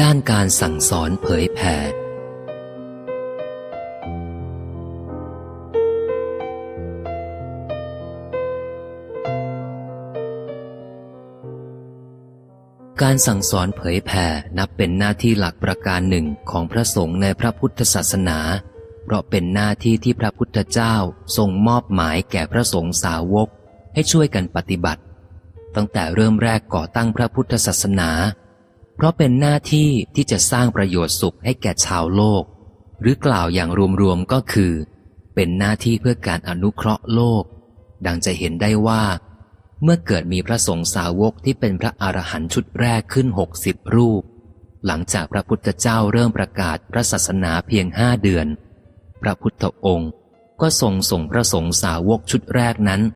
ด้านการสั่งสอนเผยแผ่ การสั่งสอนเผยแผ่นับเป็นหน้าที่หลักประการหนึ่งของพระสงฆ์ในพระพุทธศาสนา เพราะเป็นหน้าที่ที่พระพุทธเจ้าทรงมอบหมายแก่พระสงฆ์สาวกให้ช่วยกันปฏิบัติ ตั้งแต่เริ่มแรกก่อตั้งพระพุทธศาสนา เพราะเป็นหน้าที่ที่จะสร้างประโยชน์สุขให้แก่ชาวโลก หรือกล่าวอย่างรวมๆก็คือ เป็นหน้าที่เพื่อการอนุเคราะห์โลก ดังจะเห็นได้ว่า เมื่อเกิดมีพระสงฆ์สาวกที่เป็นพระอรหันต์ชุดแรกขึ้นหกสิบรูป หลังจากพระพุทธเจ้าเริ่มประกาศพระศาสนาเพียงห้าเดือน พระพุทธองค์ก็ทรงส่งพระสงฆ์สาวกชุดแรกนั้น